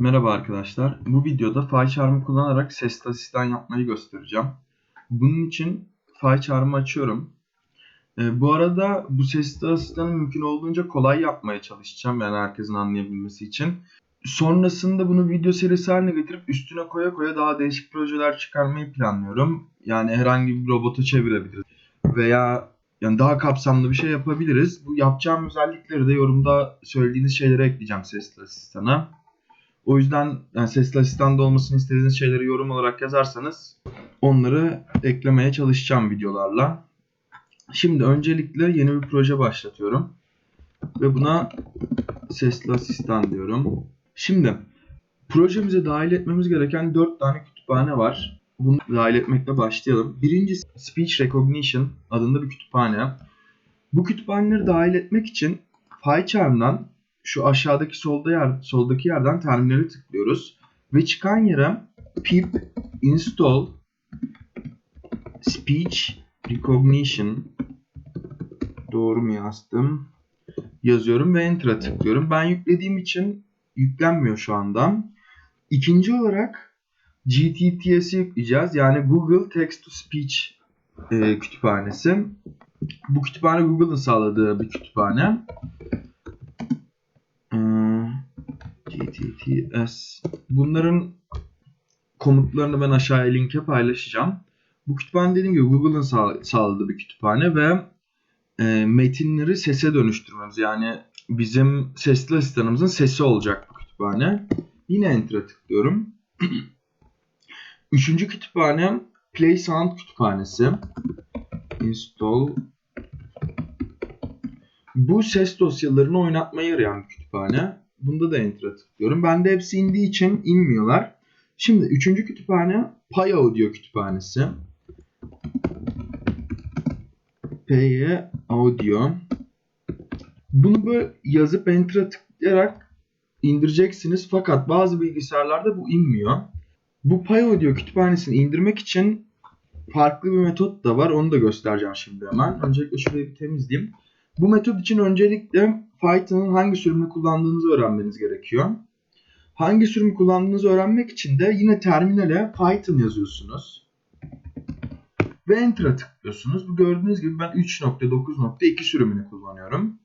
Merhaba arkadaşlar. Bu videoda PyCharm'ı kullanarak sesli asistan yapmayı göstereceğim. Bunun için PyCharm'ı açıyorum. Ee, bu arada bu sesli asistanı mümkün olduğunca kolay yapmaya çalışacağım. Yani herkesin anlayabilmesi için. Sonrasında bunu video serisi haline getirip üstüne koya koya daha değişik projeler çıkarmayı planlıyorum. Yani herhangi bir robotu çevirebiliriz. Veya yani daha kapsamlı bir şey yapabiliriz. Bu yapacağım özellikleri de yorumda söylediğiniz şeylere ekleyeceğim sesli asistana. O yüzden yani sesli asistanda olmasını istediğiniz şeyleri yorum olarak yazarsanız onları eklemeye çalışacağım videolarla. Şimdi öncelikle yeni bir proje başlatıyorum. Ve buna sesli asistan diyorum. Şimdi projemize dahil etmemiz gereken 4 tane kütüphane var. Bunu dahil etmekle başlayalım. Birincisi Speech Recognition adında bir kütüphane. Bu kütüphaneleri dahil etmek için PyCharm'dan şu aşağıdaki solda yer, soldaki yerden terminali tıklıyoruz. Ve çıkan yere pip install speech recognition doğru mu yazdım? Yazıyorum ve enter'a tıklıyorum. Ben yüklediğim için yüklenmiyor şu anda. İkinci olarak GTTS'i yükleyeceğiz. Yani Google Text to Speech e, kütüphanesi. Bu kütüphane Google'ın sağladığı bir kütüphane. GTTS. Bunların komutlarını ben aşağıya linke paylaşacağım. Bu kütüphane dediğim gibi Google'ın sağ, sağladığı bir kütüphane ve e, metinleri sese dönüştürmemiz yani bizim sesli asistanımızın sesi olacak bu kütüphane. Yine Enter'a tıklıyorum. Üçüncü kütüphane Play Sound kütüphanesi. Install. Bu ses dosyalarını oynatmaya yarayan bir kütüphane. Bunda da Enter'a tıklıyorum. Bende hepsi indiği için inmiyorlar. Şimdi üçüncü kütüphane Py Audio kütüphanesi. Py Audio. Bunu böyle yazıp Enter'a tıklayarak indireceksiniz. Fakat bazı bilgisayarlarda bu inmiyor. Bu Py Audio kütüphanesini indirmek için farklı bir metot da var. Onu da göstereceğim şimdi hemen. Öncelikle şurayı bir temizleyeyim. Bu metot için öncelikle Python'ın hangi sürümünü kullandığınızı öğrenmeniz gerekiyor. Hangi sürümü kullandığınızı öğrenmek için de yine terminale Python yazıyorsunuz. Ve Enter'a tıklıyorsunuz. Bu gördüğünüz gibi ben 3.9.2 sürümünü kullanıyorum.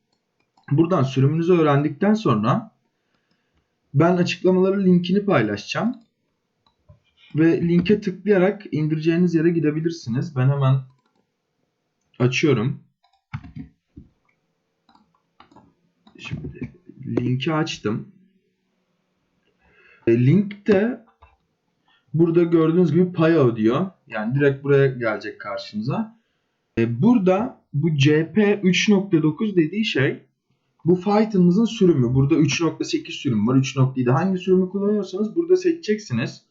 Buradan sürümünüzü öğrendikten sonra ben açıklamaları linkini paylaşacağım. Ve linke tıklayarak indireceğiniz yere gidebilirsiniz. Ben hemen açıyorum. Şimdi linki açtım. E, link de burada gördüğünüz gibi Py diyor. Yani direkt buraya gelecek karşınıza. E, burada bu CP 3.9 dediği şey bu Python'ımızın sürümü. Burada 3.8 sürüm var. 3.7 hangi sürümü kullanıyorsanız burada seçeceksiniz.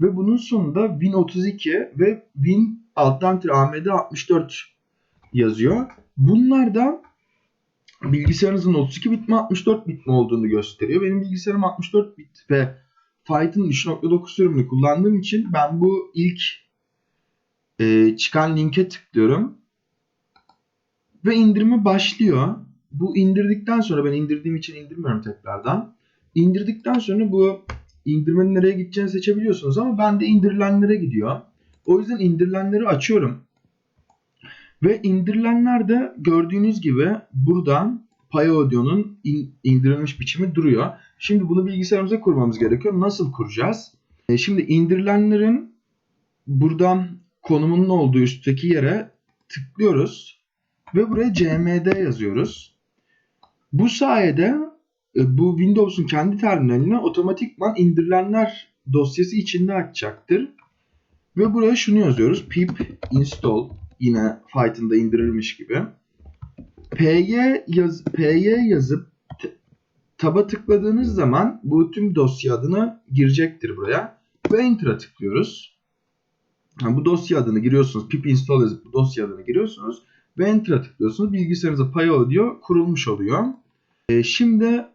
Ve bunun sonunda Win32 ve Win alttan AMD 64 yazıyor. Bunlar da bilgisayarınızın 32 bit mi 64 bit mi olduğunu gösteriyor. Benim bilgisayarım 64 bit ve Python 3.9 sürümünü kullandığım için ben bu ilk e, çıkan linke tıklıyorum. Ve indirme başlıyor. Bu indirdikten sonra ben indirdiğim için indirmiyorum tekrardan. İndirdikten sonra bu indirmenin nereye gideceğini seçebiliyorsunuz ama ben de indirilenlere gidiyor. O yüzden indirilenleri açıyorum. Ve indirilenler de gördüğünüz gibi buradan PyAudio'nun in, indirilmiş biçimi duruyor. Şimdi bunu bilgisayarımıza kurmamız gerekiyor. Nasıl kuracağız? E şimdi indirilenlerin buradan konumunun olduğu üstteki yere tıklıyoruz. Ve buraya cmd yazıyoruz. Bu sayede e, bu Windows'un kendi terminaline otomatikman indirilenler dosyası içinde açacaktır. Ve buraya şunu yazıyoruz. pip install yine Python'da indirilmiş gibi. Py yaz py yazıp taba tıkladığınız zaman bu tüm dosya adını girecektir buraya ve enter'a tıklıyoruz. Yani bu dosya adını giriyorsunuz. pip install yazıp bu dosya adını giriyorsunuz ve enter'a tıklıyorsunuz. Bilgisayarınıza PyAudio kurulmuş oluyor. E, şimdi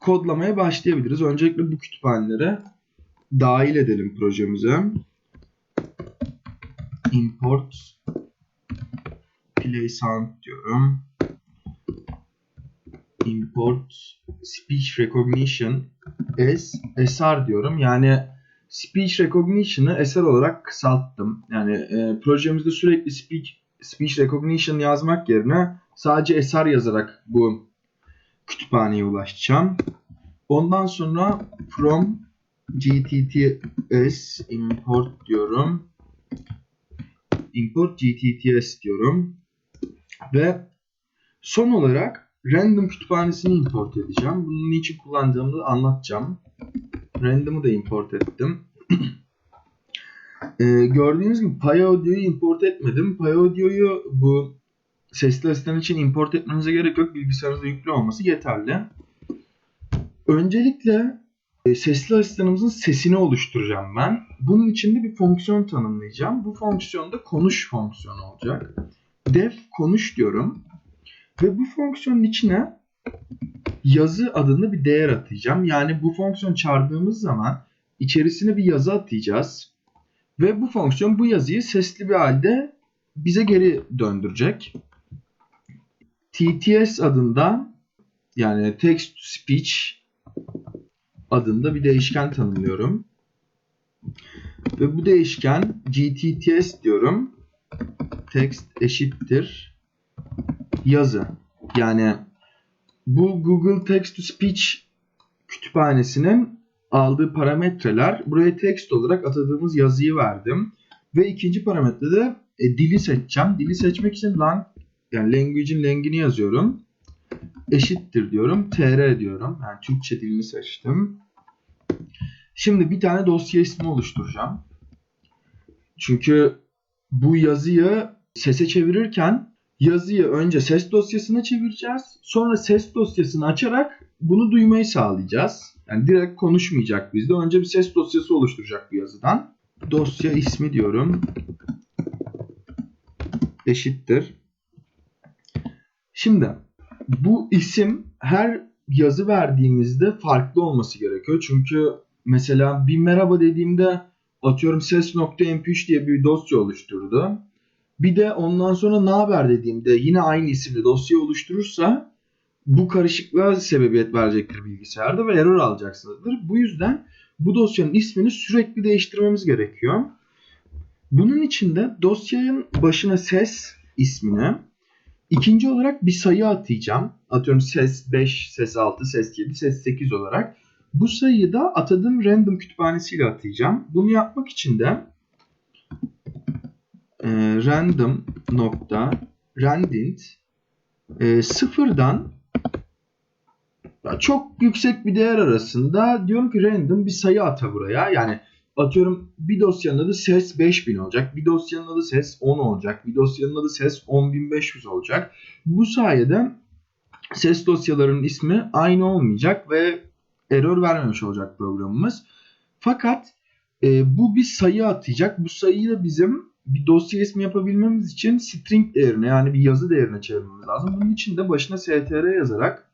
kodlamaya başlayabiliriz. Öncelikle bu kütüphanelere dahil edelim projemize. Import play sound diyorum. Import speech recognition as SR diyorum. Yani speech recognition'ı eser olarak kısalttım. Yani e, projemizde sürekli speech, speech recognition yazmak yerine sadece SR yazarak bu kütüphaneye ulaşacağım. Ondan sonra from gtts import diyorum. Import gtts diyorum. Ve son olarak random kütüphanesini import edeceğim. Bunun niçin kullandığımı da anlatacağım. Random'ı da import ettim. Ee, gördüğünüz gibi PyAudio'yu import etmedim. PyAudio'yu bu sesli asistan için import etmenize gerek yok. Bilgisayarınızda yüklü olması yeterli. Öncelikle e, sesli asistanımızın sesini oluşturacağım ben. Bunun için de bir fonksiyon tanımlayacağım. Bu fonksiyon da konuş fonksiyonu olacak. Def konuş diyorum. Ve bu fonksiyonun içine yazı adında bir değer atayacağım. Yani bu fonksiyon çağırdığımız zaman içerisine bir yazı atayacağız. Ve bu fonksiyon bu yazıyı sesli bir halde bize geri döndürecek. TTS adında yani text to speech adında bir değişken tanımlıyorum. Ve bu değişken gtts diyorum. Text eşittir yazı. Yani bu Google Text to Speech kütüphanesinin aldığı parametreler buraya text olarak atadığımız yazıyı verdim. Ve ikinci parametrede e, dili seçeceğim. Dili seçmek için lang yani language'in lang'ini yazıyorum. Eşittir diyorum. tr diyorum. Yani Türkçe dilini seçtim. Şimdi bir tane dosya ismi oluşturacağım. Çünkü bu yazıyı sese çevirirken yazıyı önce ses dosyasına çevireceğiz. Sonra ses dosyasını açarak bunu duymayı sağlayacağız. Yani direkt konuşmayacak bizde. Önce bir ses dosyası oluşturacak bu yazıdan. Dosya ismi diyorum. Eşittir. Şimdi bu isim her yazı verdiğimizde farklı olması gerekiyor. Çünkü mesela bir merhaba dediğimde atıyorum ses.mp3 diye bir dosya oluşturdu. Bir de ondan sonra ne haber dediğimde yine aynı isimli dosya oluşturursa bu karışıklığa sebebiyet verecektir bilgisayarda ve error alacaksınızdır. Bu yüzden bu dosyanın ismini sürekli değiştirmemiz gerekiyor. Bunun için de dosyanın başına ses ismini ikinci olarak bir sayı atayacağım. Atıyorum ses 5, ses 6, ses 7, ses 8 olarak. Bu sayıyı da atadığım random kütüphanesiyle atayacağım. Bunu yapmak için de e, random nokta randint e, sıfırdan çok yüksek bir değer arasında diyorum ki random bir sayı ata buraya. Yani atıyorum bir dosyanın adı ses 5000 olacak. Bir dosyanın adı ses 10 olacak. Bir dosyanın adı ses 10500 olacak. Bu sayede ses dosyalarının ismi aynı olmayacak ve error vermemiş olacak programımız. Fakat e, bu bir sayı atacak. Bu sayıyı da bizim bir dosya ismi yapabilmemiz için string değerine yani bir yazı değerine çevirmemiz lazım. Bunun için de başına str yazarak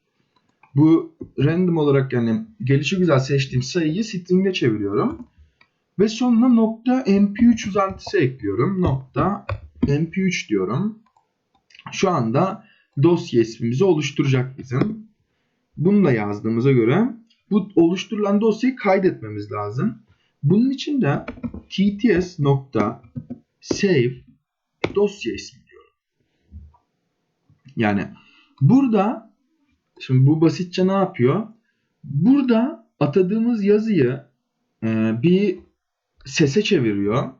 bu random olarak yani gelişi güzel seçtiğim sayıyı string'e çeviriyorum. Ve sonuna nokta mp3 uzantısı ekliyorum. Nokta mp3 diyorum. Şu anda dosya ismimizi oluşturacak bizim. Bunu da yazdığımıza göre bu oluşturulan dosyayı kaydetmemiz lazım. Bunun için de tts nokta save dosya ismi diyorum. Yani burada şimdi bu basitçe ne yapıyor? Burada atadığımız yazıyı e, bir sese çeviriyor.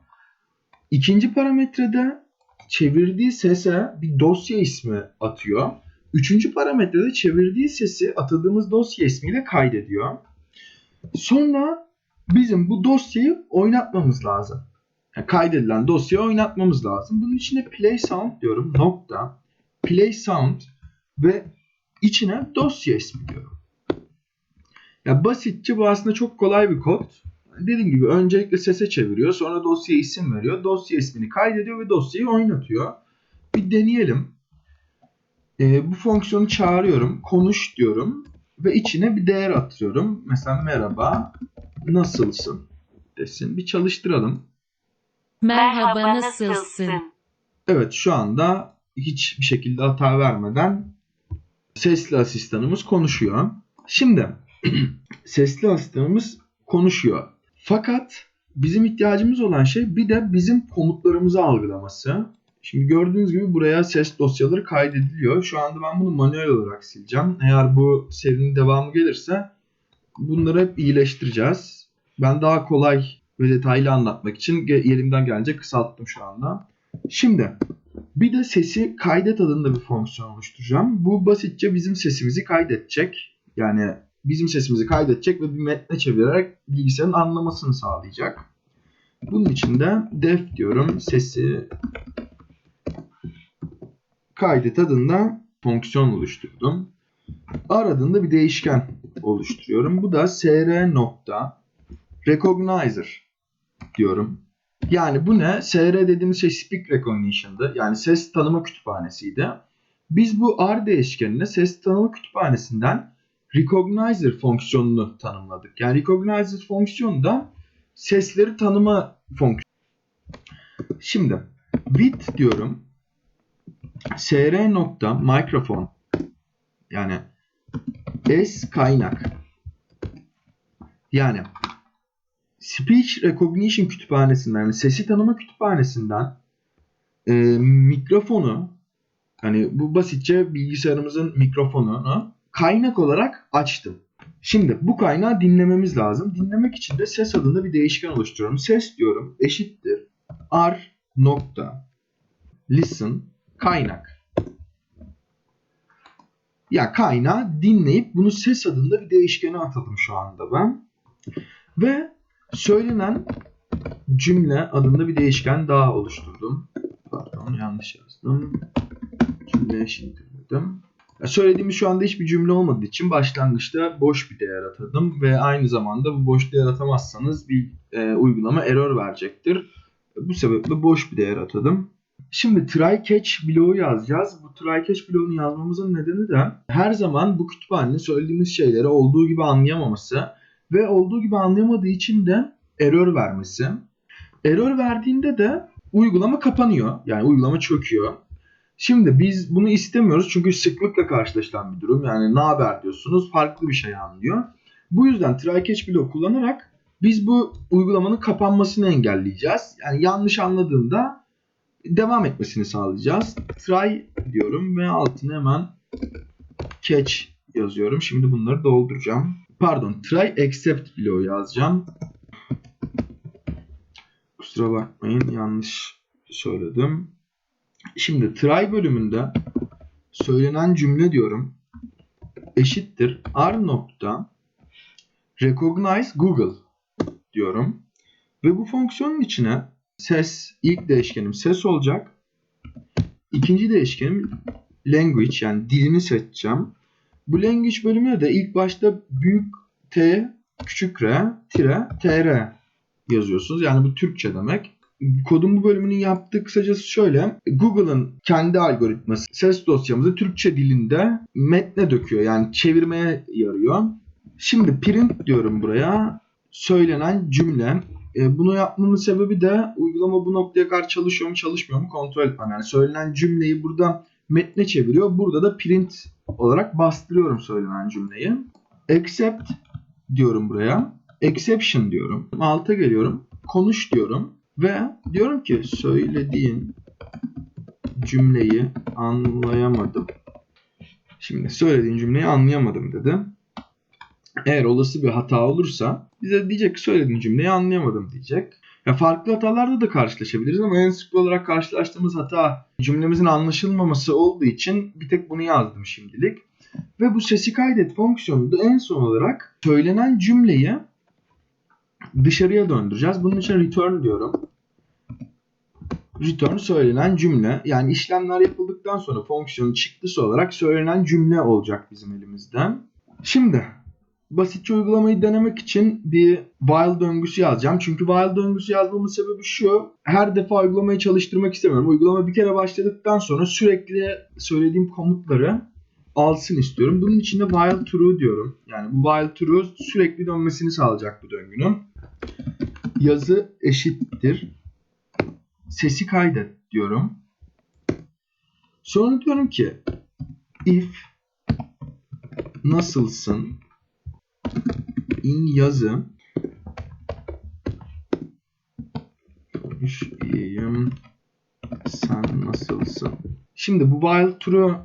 İkinci parametrede çevirdiği sese bir dosya ismi atıyor. Üçüncü parametrede çevirdiği sesi atadığımız dosya ismiyle kaydediyor. Sonra bizim bu dosyayı oynatmamız lazım. Yani kaydedilen dosyayı oynatmamız lazım. Bunun içine play sound diyorum. Nokta play sound ve içine dosya ismi diyorum. Ya basitçe bu aslında çok kolay bir kod. Dediğim gibi öncelikle sese çeviriyor. Sonra dosyaya isim veriyor. Dosya ismini kaydediyor ve dosyayı oynatıyor. Bir deneyelim. Ee, bu fonksiyonu çağırıyorum. Konuş diyorum. Ve içine bir değer atıyorum. Mesela merhaba nasılsın desin. Bir çalıştıralım. Merhaba nasılsın? Evet şu anda hiçbir şekilde hata vermeden sesli asistanımız konuşuyor. Şimdi sesli asistanımız konuşuyor. Fakat bizim ihtiyacımız olan şey bir de bizim komutlarımızı algılaması. Şimdi gördüğünüz gibi buraya ses dosyaları kaydediliyor. Şu anda ben bunu manuel olarak sileceğim. Eğer bu serinin devamı gelirse bunları hep iyileştireceğiz. Ben daha kolay ve detaylı anlatmak için elimden gelince kısalttım şu anda. Şimdi bir de sesi kaydet adında bir fonksiyon oluşturacağım. Bu basitçe bizim sesimizi kaydedecek. Yani bizim sesimizi kaydedecek ve bir metne çevirerek bilgisayarın anlamasını sağlayacak. Bunun için de def diyorum sesi kaydet adında fonksiyon oluşturdum. Aradığında bir değişken oluşturuyorum. Bu da sr nokta recognizer diyorum. Yani bu ne? SR dediğimiz şey speak recognition'dı. Yani ses tanıma kütüphanesiydi. Biz bu R değişkenine ses tanıma kütüphanesinden recognizer fonksiyonunu tanımladık. Yani recognizer fonksiyonu da sesleri tanıma fonksiyonu. Şimdi with diyorum sr nokta mikrofon yani s kaynak yani speech recognition kütüphanesinden yani sesi tanıma kütüphanesinden e, mikrofonu hani bu basitçe bilgisayarımızın mikrofonunu kaynak olarak açtım. Şimdi bu kaynağı dinlememiz lazım. Dinlemek için de ses adında bir değişken oluşturuyorum. Ses diyorum eşittir r nokta listen kaynak. Ya kaynağı dinleyip bunu ses adında bir değişkene atadım şu anda ben. Ve söylenen cümle adında bir değişken daha oluşturdum. Pardon yanlış yazdım. Cümle eşitledim. Ya Söylediğimiz şu anda hiçbir cümle olmadığı için başlangıçta boş bir değer atadım ve aynı zamanda bu boş değer atamazsanız bir e, uygulama error verecektir. Bu sebeple boş bir değer atadım. Şimdi try catch bloğu yazacağız. Bu try catch bloğunu yazmamızın nedeni de her zaman bu kütüphanenin söylediğimiz şeyleri olduğu gibi anlayamaması ve olduğu gibi anlayamadığı için de error vermesi. Error verdiğinde de uygulama kapanıyor. Yani uygulama çöküyor. Şimdi biz bunu istemiyoruz çünkü sıklıkla karşılaşılan bir durum. Yani ne haber diyorsunuz farklı bir şey anlıyor. Bu yüzden try catch bloğu kullanarak biz bu uygulamanın kapanmasını engelleyeceğiz. Yani yanlış anladığında devam etmesini sağlayacağız. Try diyorum ve altına hemen catch yazıyorum. Şimdi bunları dolduracağım. Pardon, try accept bloğu yazacağım. Kusura bakmayın yanlış söyledim. Şimdi try bölümünde söylenen cümle diyorum eşittir r nokta recognize Google diyorum. Ve bu fonksiyonun içine ses ilk değişkenim ses olacak. İkinci değişkenim language yani dilini seçeceğim. Bu language bölümüne de ilk başta büyük T küçük r tire tr yazıyorsunuz. Yani bu Türkçe demek. Kodun bu bölümünün yaptığı kısacası şöyle. Google'ın kendi algoritması ses dosyamızı Türkçe dilinde metne döküyor. Yani çevirmeye yarıyor. Şimdi print diyorum buraya. Söylenen cümle. E, bunu yapmamın sebebi de uygulama bu noktaya kadar çalışıyor mu çalışmıyor mu kontrol etmem. Yani söylenen cümleyi burada metne çeviriyor. Burada da print olarak bastırıyorum söylenen cümleyi. Accept diyorum buraya. Exception diyorum. Alta geliyorum. Konuş diyorum. Ve diyorum ki söylediğin cümleyi anlayamadım. Şimdi söylediğin cümleyi anlayamadım dedi. Eğer olası bir hata olursa bize diyecek ki söylediğin cümleyi anlayamadım diyecek. Ya farklı hatalarda da karşılaşabiliriz ama en sık olarak karşılaştığımız hata cümlemizin anlaşılmaması olduğu için bir tek bunu yazdım şimdilik. Ve bu sesi kaydet fonksiyonu da en son olarak söylenen cümleyi dışarıya döndüreceğiz. Bunun için return diyorum. Return söylenen cümle. Yani işlemler yapıldıktan sonra fonksiyonun çıktısı olarak söylenen cümle olacak bizim elimizde. Şimdi basitçe uygulamayı denemek için bir while döngüsü yazacağım. Çünkü while döngüsü yazmamın sebebi şu. Her defa uygulamayı çalıştırmak istemiyorum. Uygulama bir kere başladıktan sonra sürekli söylediğim komutları alsın istiyorum. Bunun için de while true diyorum. Yani bu while true sürekli dönmesini sağlayacak bu döngünün. Yazı eşittir. Sesi kaydet diyorum. Sonra diyorum ki if nasılsın in yazı. Sen nasılsın? Şimdi bu while true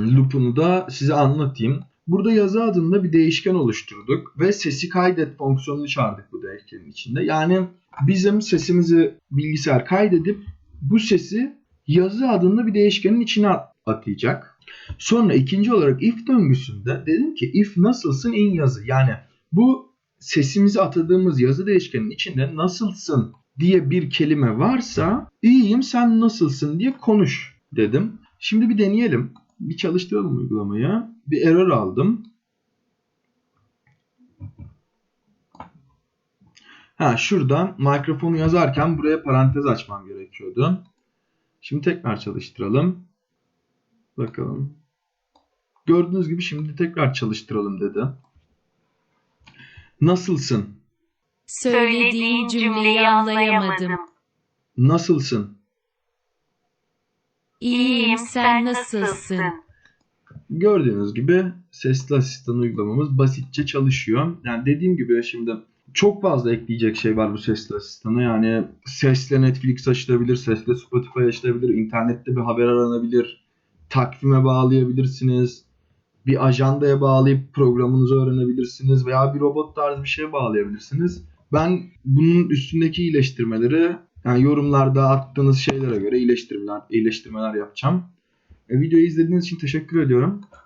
loop'unu da size anlatayım. Burada yazı adında bir değişken oluşturduk ve sesi kaydet fonksiyonunu çağırdık bu değişkenin içinde. Yani bizim sesimizi bilgisayar kaydedip bu sesi yazı adında bir değişkenin içine at- atayacak. Sonra ikinci olarak if döngüsünde dedim ki if nasılsın in yazı. Yani bu sesimizi atadığımız yazı değişkenin içinde nasılsın diye bir kelime varsa iyiyim sen nasılsın diye konuş dedim. Şimdi bir deneyelim. Bir çalıştıralım uygulamayı. Bir error aldım. Ha şuradan mikrofonu yazarken buraya parantez açmam gerekiyordu. Şimdi tekrar çalıştıralım. Bakalım. Gördüğünüz gibi şimdi tekrar çalıştıralım dedi. Nasılsın? Söylediğin cümleyi anlayamadım. Nasılsın? İyiyim sen nasılsın? Gördüğünüz gibi sesli asistan uygulamamız basitçe çalışıyor. Yani dediğim gibi şimdi çok fazla ekleyecek şey var bu sesli asistana. Yani sesle Netflix açılabilir, sesle Spotify açılabilir, internette bir haber aranabilir, takvime bağlayabilirsiniz, bir ajandaya bağlayıp programınızı öğrenebilirsiniz veya bir robot tarzı bir şeye bağlayabilirsiniz. Ben bunun üstündeki iyileştirmeleri yani yorumlarda attığınız şeylere göre iyileştirmeler, iyileştirmeler yapacağım. E, videoyu izlediğiniz için teşekkür ediyorum.